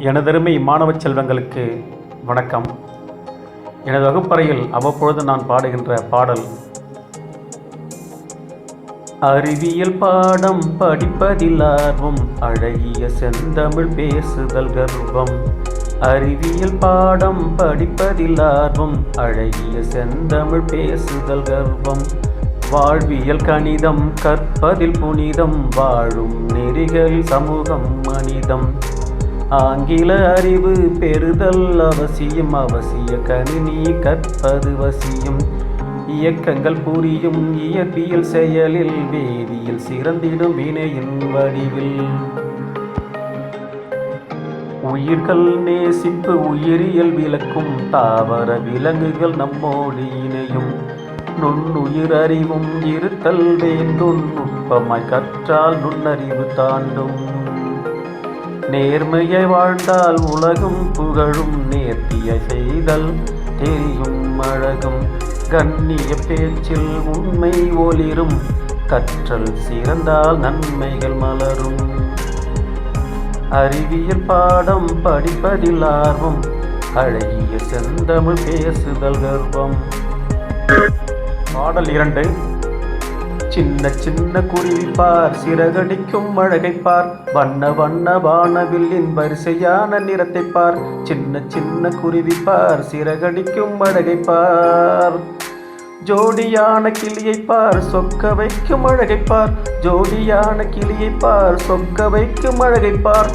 எனதருமை மாணவ செல்வங்களுக்கு வணக்கம். எனது வகுப்பறையில் அவ்வப்பொழுது நான் பாடுகின்ற பாடல் அறிவியல் பாடம் படிப்பதில் ஆர்வம் அழகிய செந்தமிழ் பேசுதல் கர்வம் அறிவியல் பாடம் படிப்பதில் ஆர்வம் அழகிய செந்தமிழ் பேசுதல் கர்வம் வாழ்வியல் கணிதம் கற்பதில் புனிதம் வாழும் நெறிகள் சமூகம் மனிதம் ஆங்கில அறிவு பெறுதல் அவசியம் அவசிய கணினி கற்பது வசியம். இயக்கங்கள் புரியும் இயற்பியல் செயலில் வேதியியல் சிறந்திடும் வினையின் வடிவில். உயிர்கள் நேசிப்பு உயிரியல் விளக்கும் தாவர விலங்குகள் நம்மோடு இணையும். நுண்ணுயிர் அறிவும் இருத்தல் வேண்டும் நுட்பமாய் கற்றால் நுண்ணறிவு தாண்டும். நேர்மையை வாழ்ந்தால் உலகும் புகழும் நேர்த்திய செய்தல். தெரியும் அழகும் கண்ணிய பேச்சில் உண்மை ஒளிரும். கற்றல் சிறந்தால் நன்மைகள் மலரும். அறிவியல் பாடம் படிப்பதில் ஆர்வம். அழகிய செந்தமிழ் பேசுதல் கர்வம். பாடல் இரண்டு. சின்ன சின்ன குருவி பார் சிறகடிக்கும் அழகை பார். வண்ண வண்ண வானவில்லின் வரிசையான நிறத்தை பார். சின்ன சின்ன குருவி பார் சிறகடிக்கும் அழகை பார். ஜோடியான கிளியை பார் சொக்க வைக்கும் அழகை பார். ஜோடியான கிளியை பார் சொக்க வைக்கும் அழகை பார்.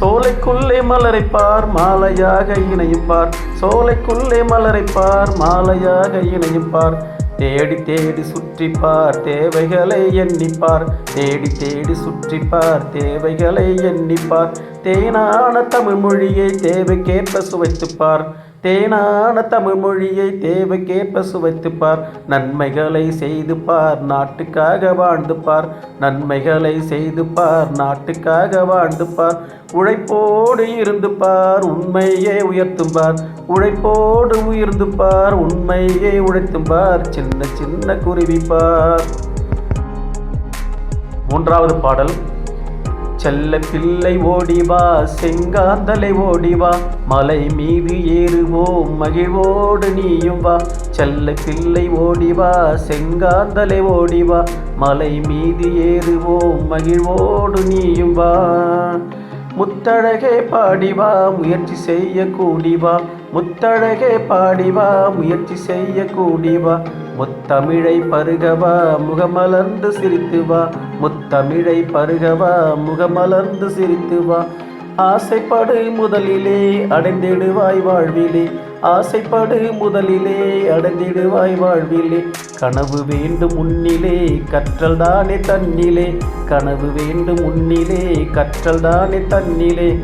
சோலைக்குள்ளே மலரை பார் மாலையாக இணையும் பார். சோலைக்குள்ளே மலரை பார் மாலையாக இணையும் பார். தேடி தேடி சுற்றிப்பார் தேவைகளை எண்ணிப்பார் தேடி தேடி சுற்றிப்பார் தேவைகளை எண்ணிப்பார் தேனான தமிழ் மொழியை தேவைக்கேற்ப சுவைத்துப்பார் தேனான தமிழ் மொழியை தேவைக்கேற்ப சுவைத்துப்பார். நன்மைகளை செய்து பார் நாட்டுக்காக வாழ்ந்து பார் நன்மைகளை செய்து பார் நாட்டுக்காக வாழ்ந்து பார் உழைப்போடு இருந்து பார் உண்மையே உயர்த்தும் பார் உழைப்போடு உயர்ந்து பார் உண்மையே உழைத்தும் பார் சின்ன சின்ன குருவி பார் மூன்றாவது பாடல். செல்ல பிள்ளை ஓடிவா செங்காந்தலை ஓடிவா மலை மீது ஏறுவோம் மகிழ்வோடு நீயும் வா. செல்ல பிள்ளை ஓடிவா செங்காந்தலை ஓடிவா மலை மீது ஏறுவோம் மகிழ்வோடு நீயும் வா. முத்தழகே பாடிவா முயற்சி செய்ய கூடிவா முத்தழகே பாடிவா முயற்சி செய்ய கூடிவா. முத்தமிழை பருகவா முகமலர்ந்து சிரித்துவா. முத்தமிழை பருகவா முகமலர்ந்து சிரித்துவா. ஆசைப்படு முதலிலே அடைந்திடுவாய் வாழ்விலே. ஆசைப்படு முதலிலே அடைந்திடுவாய் வாழ்விலே. கனவு வேண்டும் உன்னிலே கற்றல் தானே தன்னிலே. கனவு வேண்டும் உன்னிலே கற்றல் தானே தன்னிலே.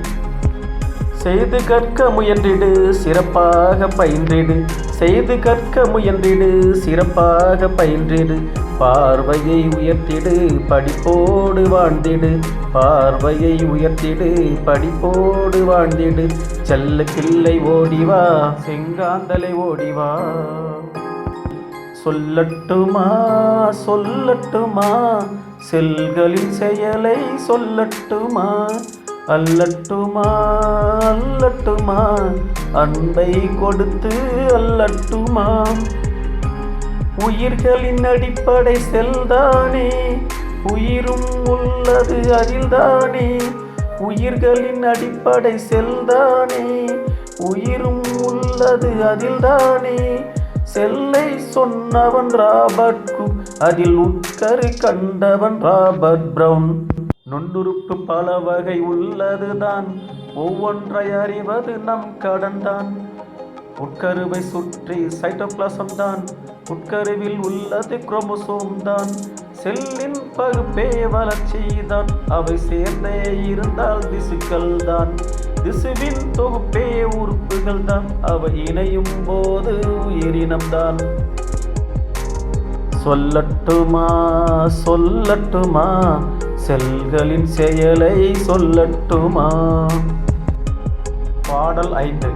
செய்து கற்க முயன்றிடு சிறப்பாக பயின்றிடு. செய்து கற்க முயன்றிடு சிறப்பாக பயின்றிடு. பார்வையை உயர்த்திடு படிப்போடு வாழ்ந்திடு. பார்வையை உயர்த்திடு படிப்போடு வாழ்ந்திடு. செல்ல கிள்ளை ஓடிவா செங்காந்தலை ஓடிவா சொல்லட்டுமா சொல்லட்டுமா? செல்களின் செயலை சொல்லட்டுமா? அல்லட்டுமா அல்லட்டுமா அன்பை கொடுத்து அல்லட்டுமா? உயிர்களின் அடிப்படை செல்தானே உயிரும் உள்ளது அதில்தானே உயிர்களின் அடிப்படை செல்தானே உயிரும் உள்ளது அதில்தானே. செல்லை சொன்னவன் ராபர்ட் குக் அதில் உட்கரு கண்டவன் ராபர்ட் பிரவுன். நுண்ணுறுப்பு பல வகை உள்ளதுதான். ஒவ்வொன்றை அறிவது நம் கடன்தான் உட்கருவை சுற்றி சைட்டோபிளாசம் தான். உட்கருவில் உள்ளது குரோமோசோம் தான். செல்லின் பகுப்பே வளர்ச்சி தான். அவை சேர்ந்தே இருந்தால் திசுக்கள் தான். திசுவின் தொகுப்பே உறுப்புகள் தான். அவை இணையும் போது உயிரினம் தான். சொல்லட்டுமா சொல்லட்டுமா? செல்களின் செயலை சொல்லட்டுமா? பாடல் ஐந்து.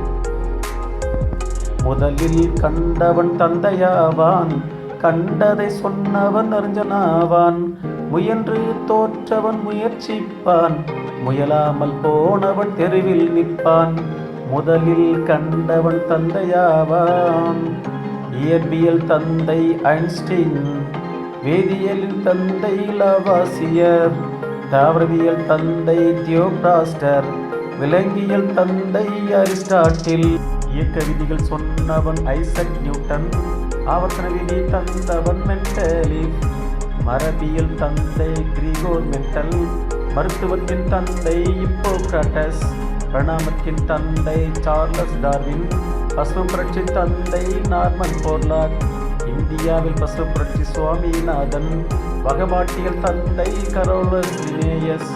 முதலில் கண்டவன் தந்தையாவான் கண்டதை சொன்னவன் அறிஞனாவான் முயன்று தோற்றவன் முயற்சிப்பான் முயலாமல் போனவன் தெருவில் நிற்பான் முதலில் கண்டவன் தந்தையாவான். இயற்பியல் தந்தை ஐன்ஸ்டீன் வேதியியலின் தந்தை லவாசியர் தாவரவியல் தந்தை தியோபிராஸ்டர் விலங்கியல் தந்தை அரிஸ்டாட்டில். இயக்க விதிகள் சொன்னவன் ஐசக் நியூட்டன் ஆவர்த்தன விதி தந்தவன் மென்டலி மரபியல் தந்தை கிரிகோர் மென்டல் மருத்துவத்தின் தந்தை இப்போக்ராட்டஸ் பிரணாமத்தின் தந்தை சார்லஸ் டார்வின் பசுமை புரட்சி தந்தை நார்மன் போர்லாக். இந்தியாவில் பசு புரட்சி சுவாமிநாதன் வகபாட்டியல் தந்தை கரோலஸ் லினேயஸ்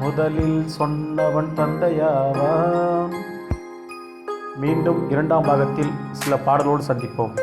முதலில் சொன்னவன் தந்தையாவான் மீண்டும் இரண்டாம் பாகத்தில் சில பாடலோடு சந்திப்போம்.